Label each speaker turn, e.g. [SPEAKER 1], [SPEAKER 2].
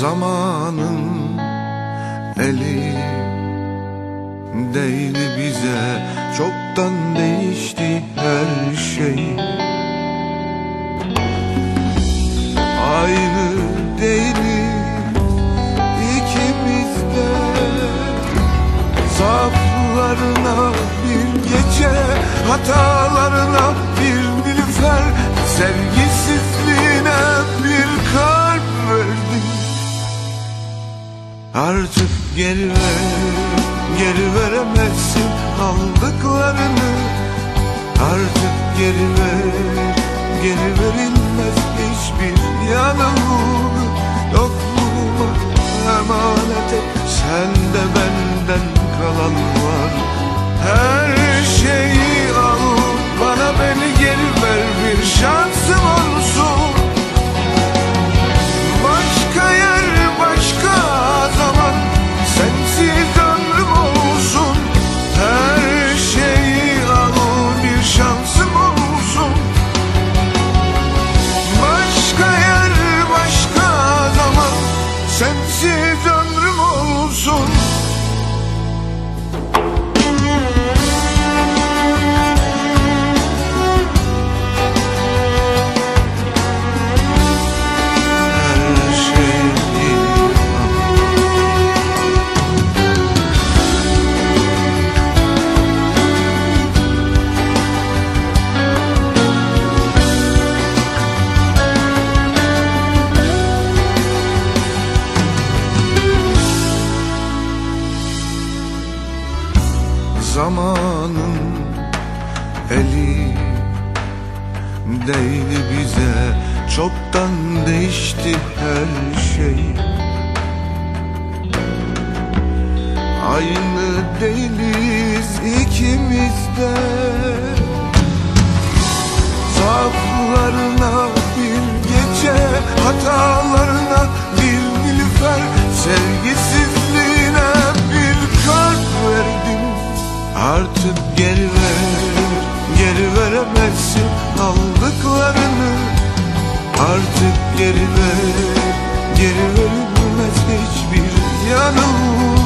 [SPEAKER 1] Zamanın eli değdi bize. Çoktan değişti her şey. Aynı değiliz ikimiz de Zaaflarına bir gece Hatalarına bir nilüfer. Sevgisizliğine Artık geri ver, geri veremezsin aldıklarını. Artık geri ver, geri verilmez hiçbir yanılgı Yokluğuma emanet et, sende Zamanın eli değdi bize. Çoktan değişti her şey. Aynı değiliz ikimiz de. Zaaflarına bir gece Hatalarına artık geri ver Geri veremezsin aldıklarını. Artık geri ver Geri verilmez hiçbir yanılma